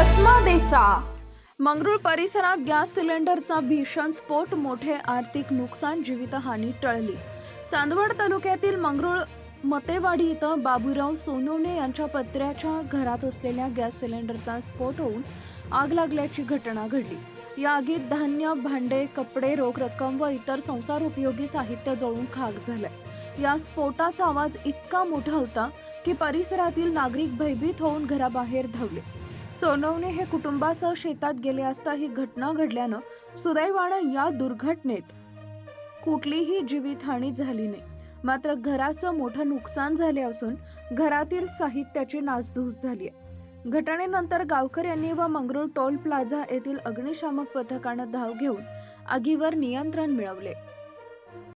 घडामोडींचा मंगरूळ परिसरात गॅस सिलेंडरचा भीषण स्फोट मोठे आर्थिक नुकसान जीवितहानी टळली. चांदवड तालुक्यातील मंगरूळ मतेवाडी इथं बाबूराव सोनवणे यांच्या पत्र्याच्या घरात असलेल्या गॅस सिलेंडरचा स्फोट होऊन आग लागल्याची घटना घडली. या आगीत धान्य भांडे कपडे रोख रक्कम व इतर संसार उपयोगी साहित्य जळून खाक झालंय. या स्फोटाचा आवाज इतका मोठा होता की परिसरातील नागरिक भयभीत होऊन घराबाहेर धावले. सोनवणे हे कुटुंबासह शेतात गेले असता ही घटना घडल्यानं सुदैवानं या दुर्घटनेत कुठलीही जीवितहानी झाली नाही. मात्र घराचं मोठं नुकसान झाले असून घरातील साहित्याची नासधूस झाली आहे. घटनेनंतर गावकऱ्यांनी व मंगरूळ टोल प्लाझा येथील अग्निशामक पथकानं धाव घेऊन आगीवर नियंत्रण मिळवले.